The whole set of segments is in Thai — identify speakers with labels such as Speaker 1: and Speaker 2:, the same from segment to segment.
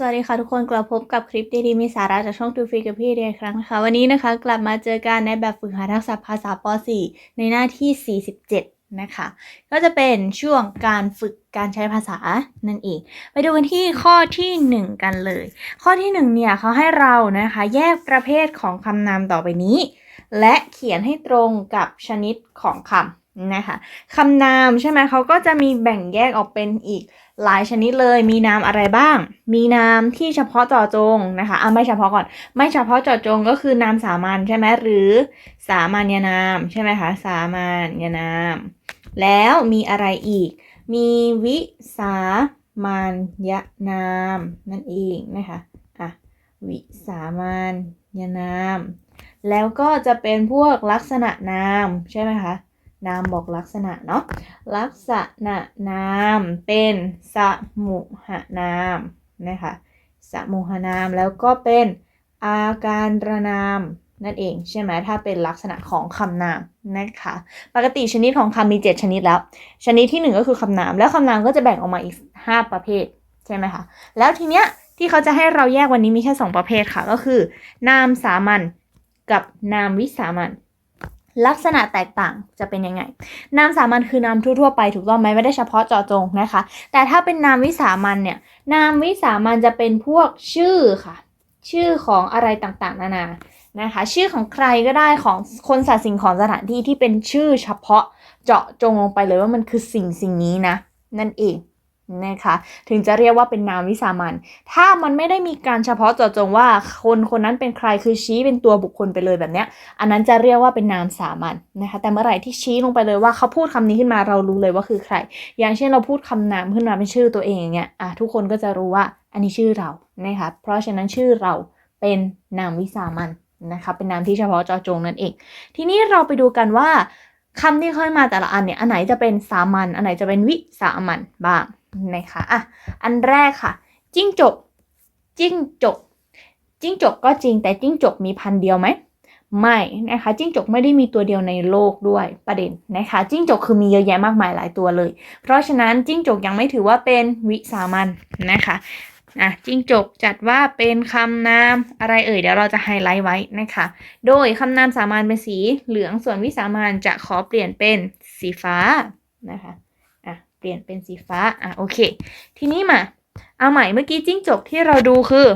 Speaker 1: สวัสดีค่ะทุกคนกลับพบกับคลิปดีๆมีสาระจากช่องทูฟรีกับพี่เดียอีกครั้งนะคะ วันนี้นะคะกลับมาเจอกันในแบบฝึกหาทักษะภาษาป .4 ในหน้าที่ 47 นะคะ ก็จะเป็นช่วงการฝึกการใช้ภาษานั่นเองไปดูกันที่ข้อที่ 1 กันเลย ข้อที่ 1 เนี่ยเขาให้เรานะคะแยกประเภทของคำนามต่อไปนี้ และเขียนให้ตรงกับชนิดของคำ นะคะคำนามใช่ไหมเขาก็จะมีแบ่งแยกออกเป็นอีกหลายชนิดเลย มีนามอะไรบ้าง มีนามที่เฉพาะเจาะจงนะคะอะไม่เฉพาะก่อน ไม่เฉพาะเจาะจงก็คือนามสามัญใช่ไหมหรือสามัญนามใช่ไหมคะสามัญนาม แล้วมีอะไรอีก มีวิสามัญนามนั่นเองนะคะอะวิสามัญนาม แล้วก็จะเป็นพวกลักษณะนามใช่ไหมคะ นามบอกลักษณะเนาะลักษณะนามเป็นสมุหนามนะคะสมุหนามแล้วก็เป็นอาการระนามนั่นเองใช่ไหมถ้าเป็นลักษณะของคำนามนะคะ ปกติชนิดของคำมี 7 ชนิดแล้ว ชนิดที่ 1 ก็คือคำนาม แล้วคำนามก็จะแบ่งออกมาอีก 5 ประเภทใช่ไหมคะแล้วทีเนี้ยที่เขาจะให้เราแยกวันนี้มีแค่ 2 ประเภทค่ะ ก็คือ นามสามัญกับนามวิสามัญ ลักษณะแตกต่างจะเป็นยังไง นามสามัญคือนามทั่วๆไปถูกต้องไหมไม่ได้เฉพาะเจาะจงนะคะ แต่ถ้าเป็นนามวิสามัญเนี่ย นามวิสามัญจะเป็นพวกชื่อค่ะ ชื่อของอะไรต่างๆ นานานะคะ ชื่อของใครก็ได้ของคนสัตว์สิ่งของสถานที่ที่เป็นชื่อเฉพาะเจาะจงลงไปเลยว่ามันคือสิ่งสิ่งนี้นะ นั่นเอง นะคะถึงจะเรียกว่าเป็นนามวิสามัญถ้ามันไม่ได้มีการเฉพาะเจาะจงว่าคนคนนั้นเป็นใครคือชี้เป็นตัวบุคคลไปเลยแบบเนี้ย อันนั้นจะเรียกว่าเป็นนามสามัญนะคะ แต่เมื่อไหร่ที่ชี้ลงไปเลยว่าเขาพูดคำนี้ขึ้นมาเรารู้เลยว่าคือใคร อย่างเช่นเราพูดคำนามขึ้นมาเป็นชื่อตัวเองอย่างเงี้ยอะทุกคนก็จะรู้ว่าอันนี้ชื่อเรานะคะเพราะฉะนั้นชื่อเราเป็นนามวิสามัญนะคะเป็นนามที่เฉพาะเจาะจงนั่นเอง ทีนี้เราไปดูกันว่าคำที่ค่อยมาแต่ละอันเนี่ยอันไหนจะเป็นสามัญอันไหนจะเป็นวิสามัญบ้าง นะคะอะอันแรกค่ะ จิ้งจก จิ้งจก จิ้งจกก็จริงแต่จิ้งจกมีพันเดียวไหมไม่นะคะจิ้งจกไม่ได้มีตัวเดียวในโลกด้วยประเด็นนะคะจิ้งจกคือมีเยอะแยะมากมายหลายตัวเลย เพราะฉะนั้นจิ้งจกยังไม่ถือว่าเป็นวิสามันนะคะอะจิ้งจกจัดว่าเป็นคำนามอะไรเอ่ยเดี๋ยวเราจะไฮไลท์ไว้นะคะ โดยคำนามสามัญเป็นสีเหลืองส่วนวิสามัญจะขอเปลี่ยนเป็นสีฟ้านะคะ เปลี่ยนเป็นสีฟ้า อะโอเค ทีนี้มา เอาใหม่เมื่อกี้จิ้งจกที่เราดูคือ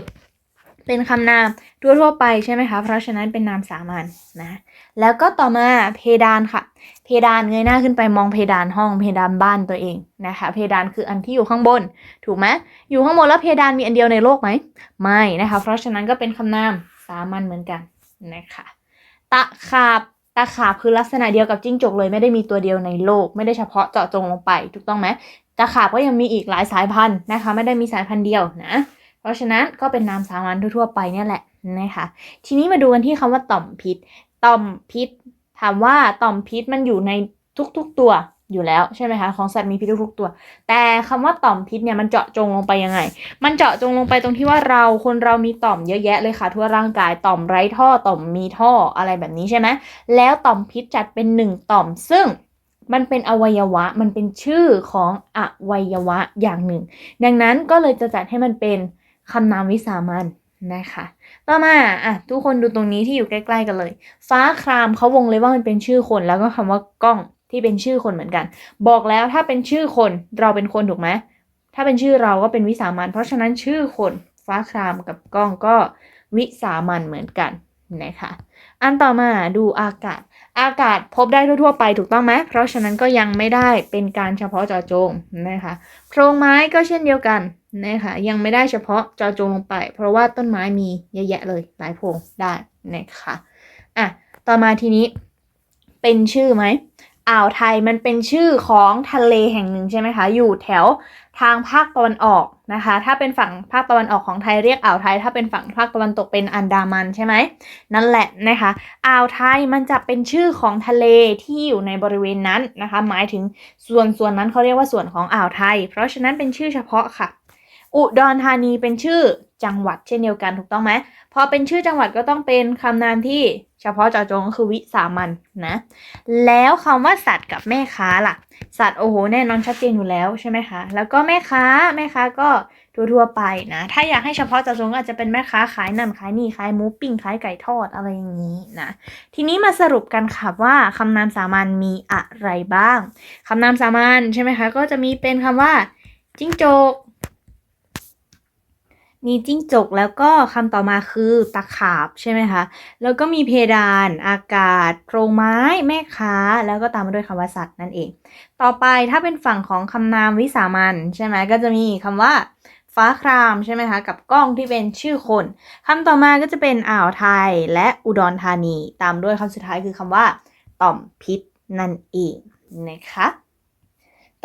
Speaker 1: เป็นคำนามทั่วๆไปใช่ไหมคะ เพราะฉะนั้นเป็นนามสามัญนะ แล้วก็ต่อมาเพดานค่ะ เพดานเงยหน้าขึ้นไปมองเพดานห้องเพดานบ้านตัวเองนะคะ เพดานคืออันที่อยู่ข้างบน ถูกไหมอยู่ข้างบนแล้วเพดานมีอันเดียวในโลกไหม ไม่นะคะ เพราะฉะนั้นก็เป็นคำนามสามัญเหมือนกันนะคะ ตะขาบ ตาขาบคือลักษณะเดียวกับจิ้งจกเลยไม่ได้มีตัวเดียวในโลก ไม่ได้เฉพาะเจาะจงลงไปถูกต้องไหมตาขาบก็ยังมีอีกหลายสายพันธุ์นะคะ ไม่ได้มีสายพันธุ์เดียวนะ เพราะฉะนั้นก็เป็นนามสามัญทั่วๆไปเนี่ยแหละนะคะทีนี้มาดูกันที่คำว่าต่อมพิษ ต่อมพิษ ถามว่าต่อมพิษมันอยู่ในทุกๆตัว อยู่แล้วใช่ไหมคะของสัตว์มีพิษทุกตัว แต่คำว่าต่อมพิษเนี่ยมันเจาะจงลงไปยังไง มันเจาะจงลงไปตรงที่ว่าเราคนเรามีต่อมเยอะแยะเลยค่ะ ทั่วร่างกายต่อมไร้ท่อต่อมมีท่ออะไรแบบนี้ใช่ไหมแล้วต่อมพิษจัดเป็นหนึ่งต่อมซึ่งมันเป็นอวัยวะ มันเป็นชื่อของอวัยวะอย่างหนึ่ง ดังนั้นก็เลยจะจัดให้มันเป็นคำนามวิสามัญนะคะ ต่อมาอะทุกคนดูตรงนี้ที่อยู่ใกล้ ๆ กันเลย ฟ้าครามเขาวงเลยว่ามันเป็นชื่อคนแล้วก็คำว่ากล้อง ที่เป็นชื่อคนเหมือนกัน บอกแล้วถ้าเป็นชื่อคนเราเป็นคนถูกไหมถ้าเป็นชื่อเราก็เป็นวิสามัญเพราะฉะนั้นชื่อคนฟ้าครามกับกล้องก็วิสามัญเหมือนกันนะคะอันต่อมาดูอากาศ อากาศพบได้ทั่วๆไปถูกต้องไหมเพราะฉะนั้นก็ยังไม่ได้เป็นการเฉพาะเจาะจงนะคะโพรงไม้ก็เช่นเดียวกันนะคะยังไม่ได้เฉพาะเจาะจงลงไป เพราะว่าต้นไม้มีเยอะแยะเลยหลายโพรงได้นะคะอะต่อมาทีนี้เป็นชื่อไหม อ่าวไทยมันเป็นชื่อของทะเลแห่งหนึ่งใช่ไหมคะ อยู่แถวทางภาคตะวันออกนะคะ ถ้าเป็นฝั่งภาคตะวันออกของไทยเรียกอ่าวไทย ถ้าเป็นฝั่งภาคตะวันตกเป็นอันดามันใช่ไหมนั่นแหละนะคะ อ่าวไทยมันจะเป็นชื่อของทะเลที่อยู่ในบริเวณนั้นนะคะ หมายถึงส่วนส่วนนั้นเขาเรียกว่าส่วนของอ่าวไทย เพราะฉะนั้นเป็นชื่อเฉพาะค่ะ อุดรธานีเป็นชื่อจังหวัดเช่นเดียวกันถูกต้องไหมพอเป็นชื่อจังหวัดก็ต้องเป็นคำนามที่เฉพาะเจาะจงก็คือวิสามันนะ แล้วคำว่าสัตว์กับแม่ค้าล่ะ สัตว์โอ้โหแน่นอนชัดเจนอยู่แล้วใช่ไหมคะ แล้วก็แม่ค้าแม่ค้าก็ทั่วๆไปนะ ถ้าอยากให้เฉพาะเจาะจงก็อาจจะเป็นแม่ค้าขายนั่นขายนี่ขายหมูปิ้งขายไก่ทอดอะไรอย่างนี้นะ ทีนี้มาสรุปกันค่ะว่าคำนามสามัญมีอะไรบ้างคำนามสามัญใช่ไหมคะ ก็จะมีเป็นคำว่าจิ้งจก มีจิ้งจกแล้วก็คำต่อมาคือตะขาบใช่ไหมคะ แล้วก็มีเพดาน อากาศโพรงไม้ แม่ค้า แล้วก็ตามมาด้วยคำว่าสัตว์นั่นเอง ต่อไปถ้าเป็นฝั่งของคำนามวิสามัญใช่ไหมก็จะมีคำว่าฟ้าครามใช่ไหมคะ กับกล้องที่เป็นชื่อคนคำต่อมาก็จะเป็นอ่าวไทยและอุดรธานี ตามด้วยคำสุดท้ายคือคำว่า ต่อมพิษนั่นเองนะคะ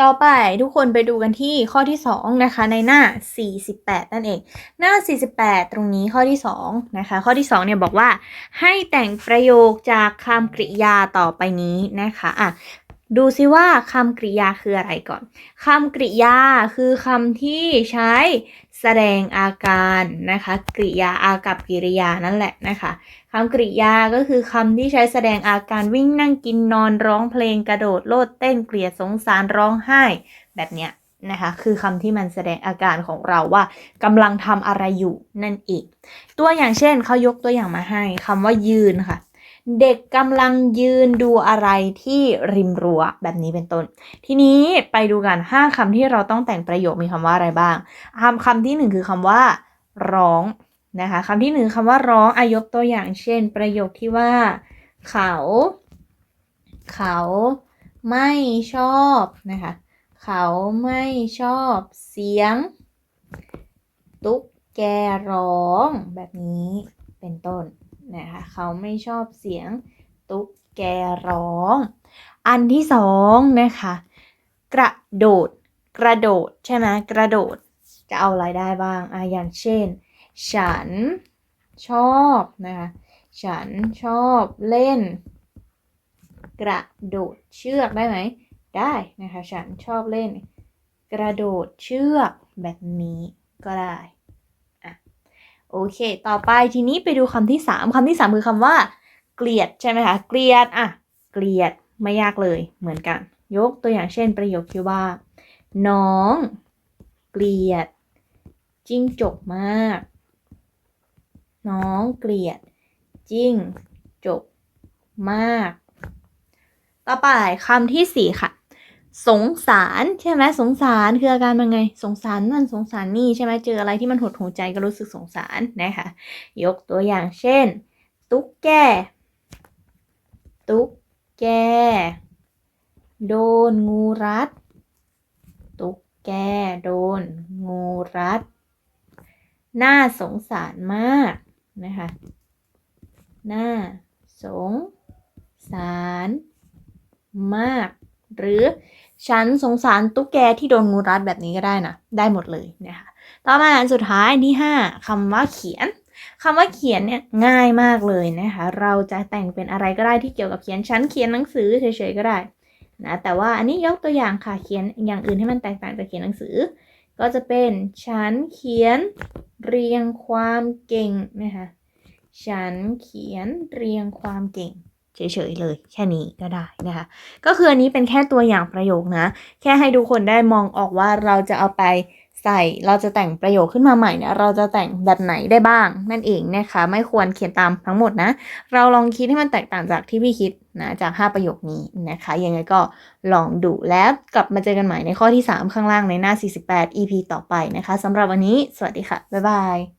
Speaker 1: ต่อไปทุกคนไปดูกันที่ข้อที่ 2 นะคะ ในหน้า 48 นั่นเอง หน้า 48 ตรงนี้ข้อที่ 2 นะคะ ข้อที่ 2 เนี่ยบอกว่า ให้แต่งประโยคจากคำกริยาต่อไปนี้นะคะอะ ดูซิว่าคำกริยาคืออะไรก่อนคำกริยาคือคำที่ใช้แสดงอาการนะคะกริยาอากับกิริยานั่นแหละนะคะคำกริยาก็คือคำที่ใช้แสดงอาการวิ่งนั่งกินนอนร้องเพลงกระโดดโลดเต้นเกลียดสงสารร้องไห้ แบบเนี้ยนะคะคือคำที่มันแสดงอาการของเราว่ากำลังทำอะไรอยู่นั่นเองตัวอย่างเช่นเขายกตัวอย่างมาให้คำว่ายืนค่ะ เด็กกำลังยืนดูอะไรที่ริมรั้วแบบนี้เป็นต้น ทีนี้ไปดูกัน 5คำที่เราต้องแต่งประโยคมีคำว่าอะไรบ้างคำคำที่หนึ่งคือคำว่า ร้องนะคะคำที่หนึ่งคำว่าร้องอายกตัวอย่างเช่น ประโยคที่ว่า เขา เขาไม่ชอบนะคะเขาไม่ชอบเสียง ตุ๊กแกร้องแบบนี้เป็นต้น นะคะเขาไม่ชอบเสียงตุ๊กแกร้อง อันที่สองนะคะ กระโดด กระโดดใช่ไหมกระโดดจะเอาอะไรได้บ้างอะอย่างเช่น ฉันชอบนะคะฉันชอบเล่น กระโดดเชือกได้ไหมได้นะคะ ฉันชอบเล่น กระโดดเชือกแบบนี้ก็ได้ โอเค ต่อไปทีนี้ไปดูคำที่สามคำที่สามคือคำว่า เกลียดใช่ไหมคะ เกลียด อะ เกลียด ไม่ยากเลยเหมือนกัน ยกตัวอย่างเช่นประโยคที่ว่า น้อง เกลียด จิ้งจกมาก น้องเกลียด จิ้งจกมาก ต่อไปคำที่สี่ค่ะ สงสารใช่ไหมสงสารคืออาการมันไง สงสารนั่นสงสารนี่ใช่ไหมเจออะไรที่มันหดหูใจก็รู้สึกสงสารนะคะยกตัวอย่างเช่น ตุ๊กแกตุ๊กแก โดนงูรัด ตุ๊กแกโดนงูรัด น่าสงสารมากนะคะน่าสงสารมาก หรือฉันสงสารตุ๊กแกที่โดนงูรัดแบบนี้ก็ได้นะ ได้หมดเลยนะคะต่อมาอันสุดท้ายอันที่ 5คำว่าเขียนคำว่าเขียนเนี่ยง่ายมากเลยนะคะ เราจะแต่งเป็นอะไรก็ได้ที่เกี่ยวกับเขียนฉันเขียนหนังสือเฉยๆก็ได้นะแต่ว่าอันนี้ยกตัวอย่างค่ะเขียนอย่างอื่นให้มันแตกต่างจากเขียนหนังสือ ก็จะเป็นฉันเขียนเรียงความเก่งนะคะฉันเขียนเรียงความเก่ง เฉยๆเลย แค่นี้ก็ได้นะคะ ก็คืออันนี้เป็นแค่ตัวอย่างประโยคนะ แค่ให้ทุกคนได้มองออกว่าเราจะเอาไปใส่เราจะแต่งประโยคขึ้นมาใหม่เนี่ยเราจะแต่งแบบไหนได้บ้าง นั่นเองนะคะ ไม่ควรเขียนตามทั้งหมดนะ เราลองคิดให้มันแตกต่างจากที่พี่คิดนะจาก 5 ประโยคนี้นะคะ ยังไงก็ลองดูแล้วกลับมาเจอกันใหม่ในข้อที่ 3 ข้างล่างในหน้า 48 EP ต่อไปนะคะสำหรับวันนี้ สวัสดีค่ะ บ๊ายบาย